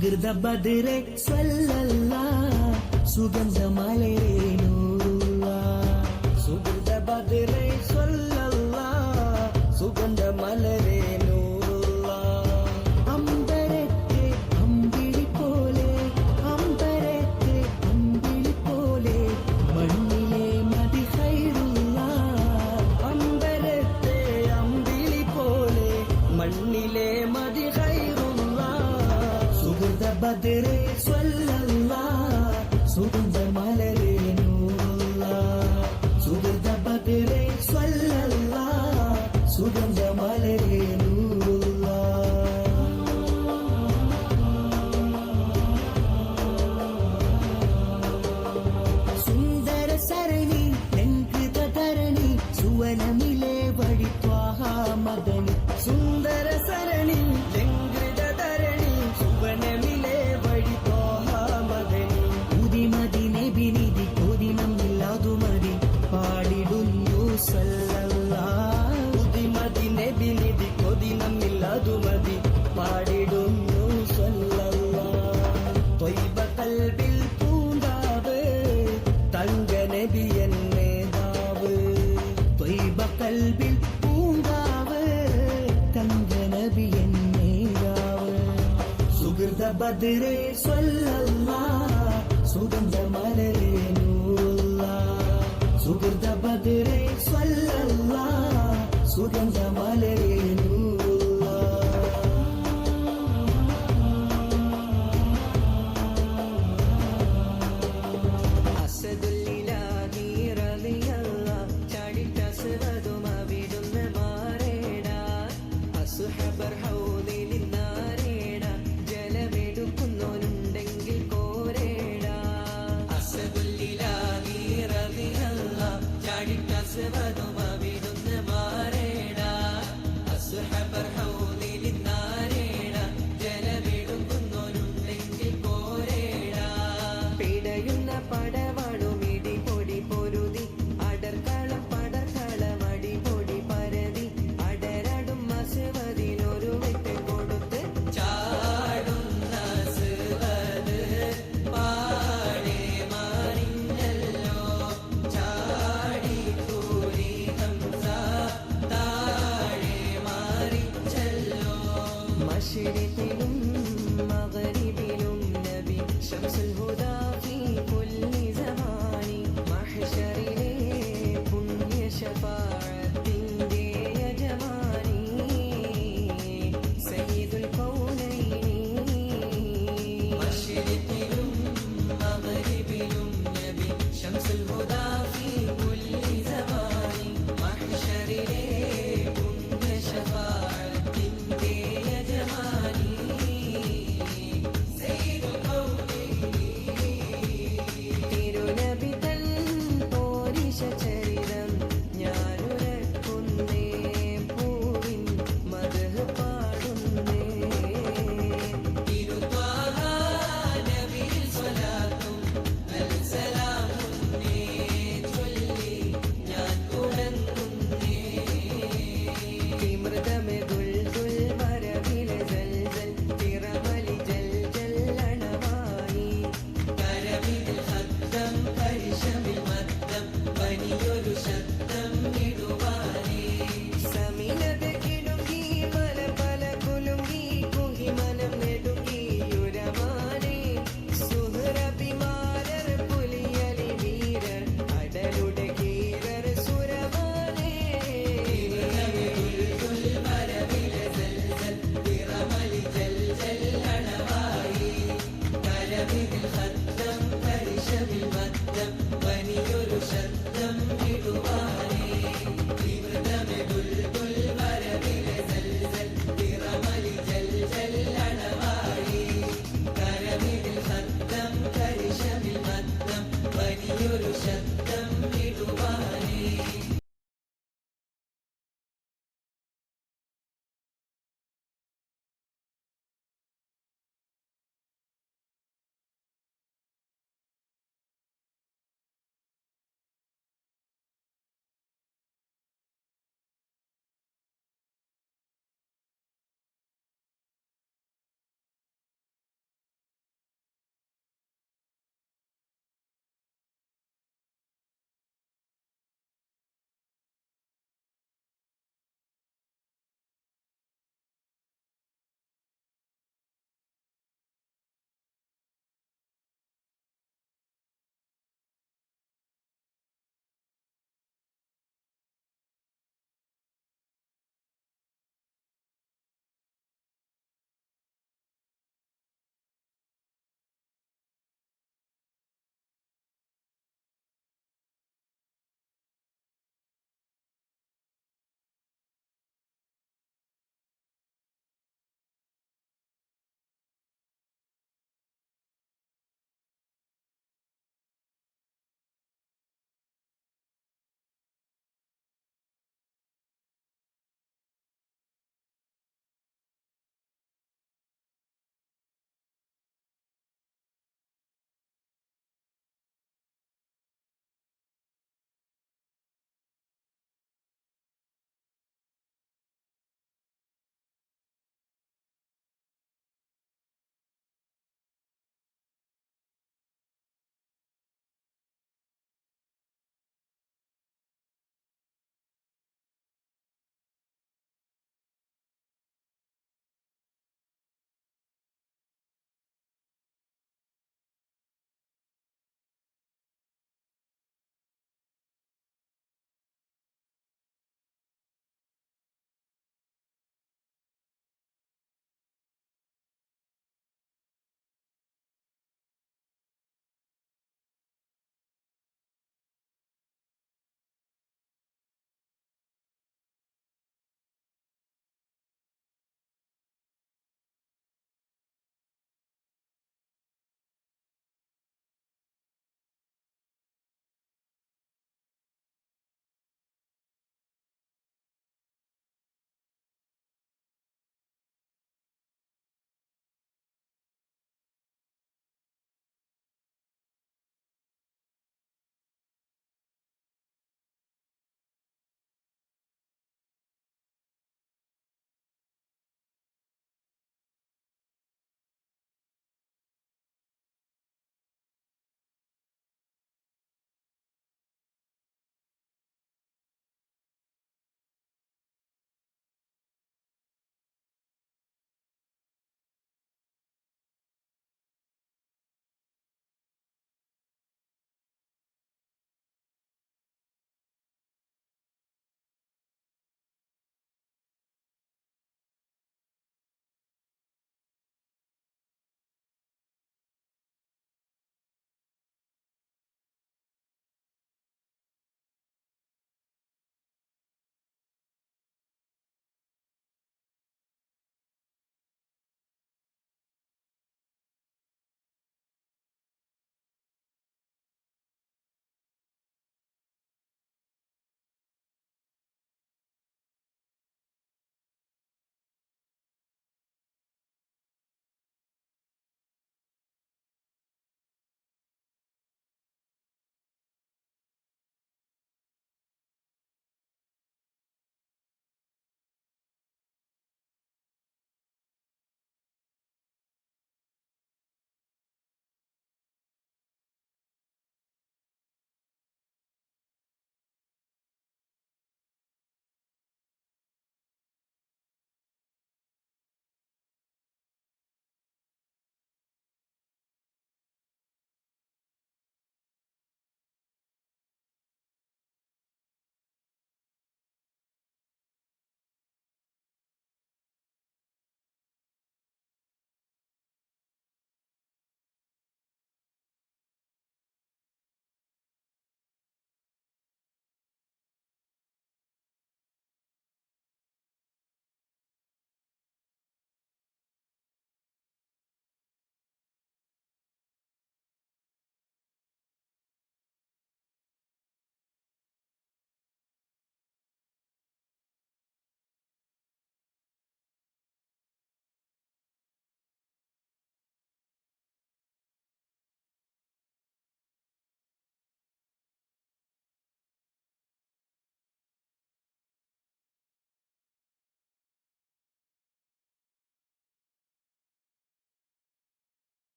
குளிர்ந்த பதிரை சொல்லல்லா. சுகந்த மலையே Saturday. பத்ரே சொல்லல்லா சுகந்த மலரே நூல்லா. சுகந்த பத்ரே சொல்லல்லா சுகந்த மலரே melody. Take a.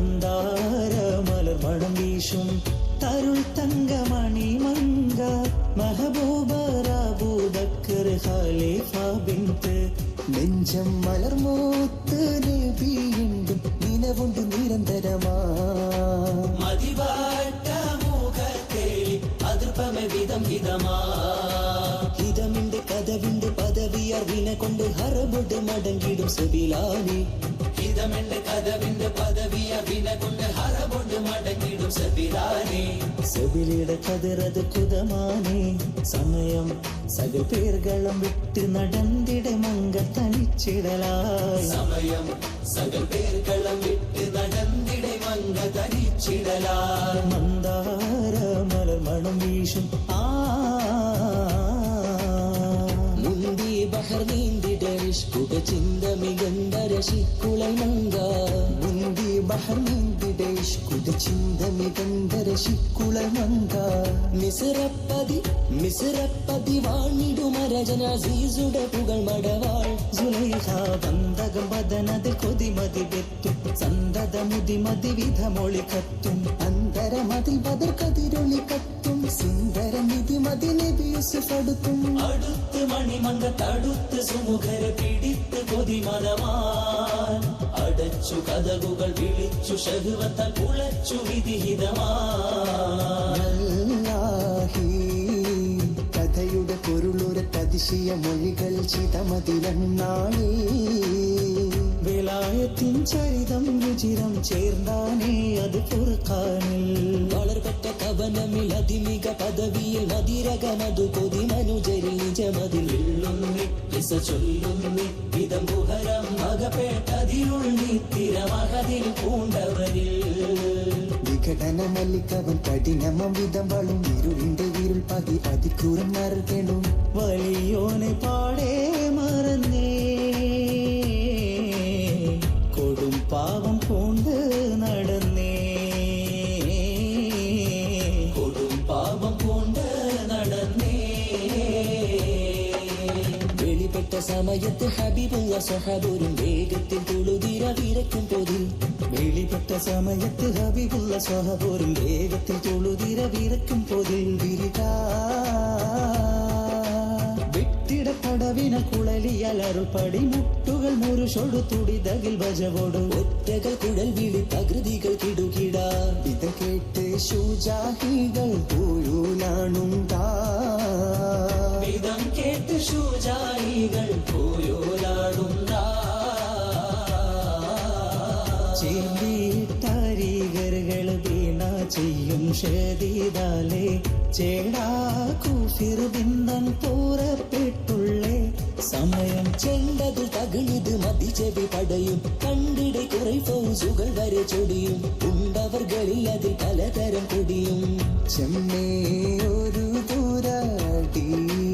மந்தார மலர் மடம் வீசும் தருள் தங்க மணி மங்கா மஹபூபரா பூபக்கர் ஹாலிஃபா பிந்து நெஞ்சம் மலர் மூத்து நெபி என்றும் நிலவுண்டு நிரந்தரமா? மதிவாட்ட மூகத்தேலி அதிர்பம விதம் விதமா? இதமிண்டு கதவிண்டு பதவியார் வின கொண்டு ஹரபுடு மடங்கிடும் செவிலானி ഹിതമെന്റെ കഥവിന്റെ പദവി അഭിന കൊണ്ട് ഹറബൊണ്ട് മടങ്ങിടും സബിലാനെ സബിലിയുടെ കതിരത് കുതമാനെ. സമയം സകൽ പേരുകളും വിട്ട് നടന്നിട മങ്ക തനിച്ചിടലായി. സമയം സകൽ പേരുകളും വിട്ട് നടന്നിട മങ്ക തനിച്ചിടലായി. മന്ദാര മലർ മണം വീശും ചിന്ത മികന്തര ശിക്കുളை മങ്ക മുന്തി ബഹർ നീന്തിട ഇഷ്കുട ചിന്ത മികന്തര ശിക്കുളை മങ്ക മിസിറപ്പതി മിസിറപ്പതി വാണിടുമരജന സീസുട പുകൾ മടവാൾ സുലൈഹ വന്തകം വദനത് കൊതിമതി വെത്തും സന്തത മുതിമതി വിധമൊളി കത്തും അന്തരമതിൽ ബദർ കതിരൊളി കത്തും സുന്ദര യൂസഫ് അടുത്തും അടുത്ത് മണിമങ്ക തടുത്ത് സുമുഖരെ പിടിത്ത് കൊതിമതമാൻ. അടച്ചു കഥകുകൾ വിളിച്ചു ഷഹുവത്താൽ കുളച്ചു വിധിഹിതമാ കഥയുടെ പൊരുളൊരു അതിശയ മൊഴികൾ ചിതമതിലെണ്ണാളേ വിലായത്തിൻ ചരിതം രുചിരം ചേർന്നാനേ അത് പുറക്കാനിൽ വളർപെട്ട കവനമിൽ അതിമിക പദവിയിൽ മതിരകമതു കൊതി മനുജരിൽ നിജമതിൽ ഇസ ചൊല്ലുന്നി ഇതം കുഹരം മകപേട്ടതിരുള്ളി തിരമകതിൽ പൂണ്ടവരിൽ. വിഘടന മല്ലിക്കവൻ കഠിനമം വിധം വളും ഇരുളിന്റെ ഇരുൾ പകി അതിക്രൂരം നറുകേണു വലിയോനെ പാടേ വെളിപ്പെട്ട സമയത്ത് ഹബീബുള്ള സ്വഹബൂരും വേഗത്തിൽ തുളുതിര വിരക്കും പൊതിൽ വെളിപ്പെട്ട സമയത്ത് ഹബീബുള്ള സ്വഹപോരും വേഗത്തിൽ തൊഴുതിര വിറക്കും പോതിൽ വിരിക വെട്ടിട പടവിന കുളലിയാൽ അരുൾപ്പടി മുട്ടുകൾ മുരുഷൊടു തുടിതകിൽ ഭജവോടു ഒറ്റകൾ കുഴൽ വിളി തകൃതികൾ കിടുകിട ഇത് കേട്ട് ശൂജാഹികൾ പോയൂലാണുണ്ടാ വിധം കേട്ട് ശൂജായികൾ പോയോലാടുന്ന ചേമ്പീട്ടരികരുകൾ വീണ ചെയ്യും ഷേദീതാലേ. ചേടാ കൂഫിർ സമയം ചെണ്ടതിൽ തകിണിത് മതിചെവി പടയും. കണ്ടിടെ കുറെ ഫൗസുകൾ വരെ ചൊടിയും. ഉണ്ടവർകളിൽ അതിൽ പലതരം കൊടിയും. ചെമ്മേ ഒരു ദൂരടിയിലുണ്ടേ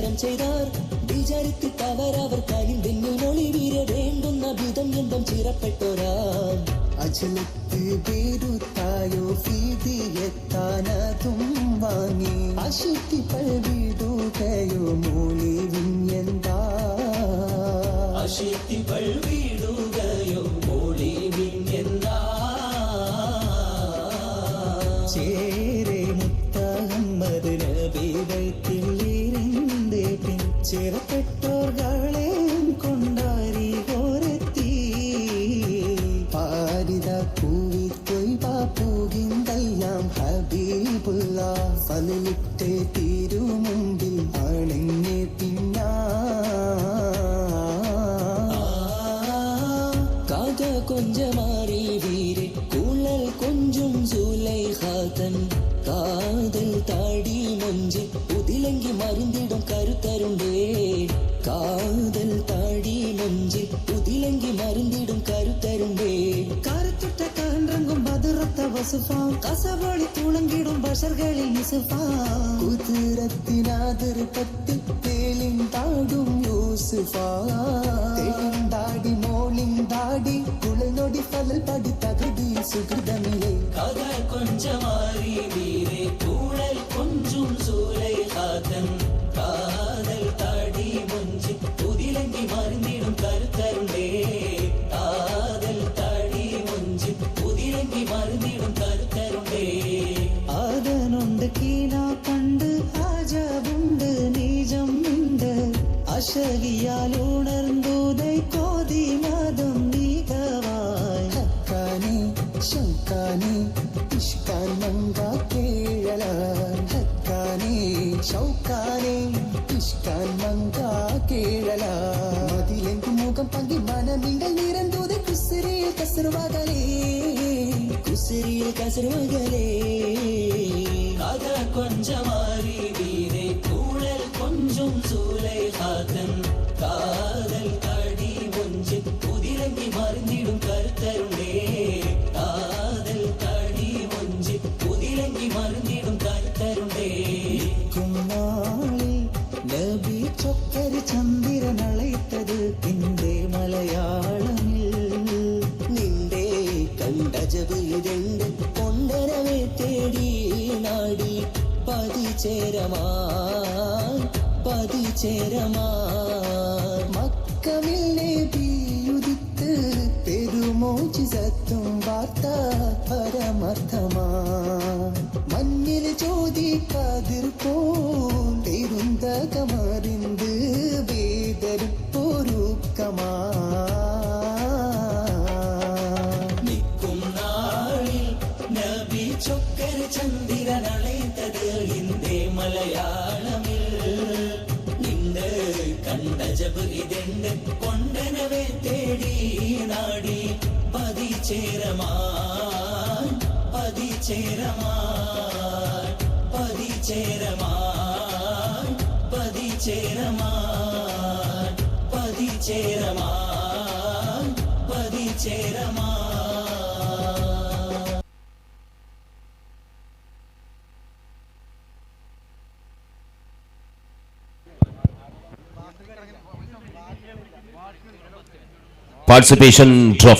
വിചാരം ചെയ്താർ. വിചാരിത്തിട്ടവർ അവർ കയ്യിൽ മൊഴി വീര വേണ്ടുന്ന വിധം എന്തും ചിറപ്പെട്ടോരാ അജലത്ത് காதன் காதல் தாடி நஞ்சு புதிலங்கி மருந்திடும் கருத்தருண்டே. காதல் இசுஃபா கசவாளி துளங்கிடும் பஷர்களில் இசுஃபா குதிரத்தினாதிரு பத்தி தேலிந்தாடும் யூசுஃபா தேலிந்தாடி மோளிந்தாடி குழல் நொடி பலல் படி தகுதி சுகிருதமிலே கத கொஞ்சம் அறிவீரே கூழல் கொஞ்சம் சூளை காதன் ಮಗಲೇ ಕುಸಿರಿಯ ಕಸರು ಮಗಲೇ ಅದ ಕೊಂಚವ നാടി പതിചേരമാ പതിചേരമാ മക്കമിൽ നബിയുദിത്ത് പെരുമോചിസത്തും വാർത്ത പരമർത്ഥമാ മഞ്ഞിൽ ചോദിക്കാതിർപ്പോരുന്തകമറിന്ത് വേദരും പൊരുക്കമാ കണ്ട ജബ് ഇതെണ്ട് കൊണ്ടനവെ തേടി നാടി. പതിചേരമാൻ പതിചേരമാൻ പതിചേരമാൻ പതിചേരമാൻ പതിചേരമാൻ പതിചേരമാൻ. Participation trophy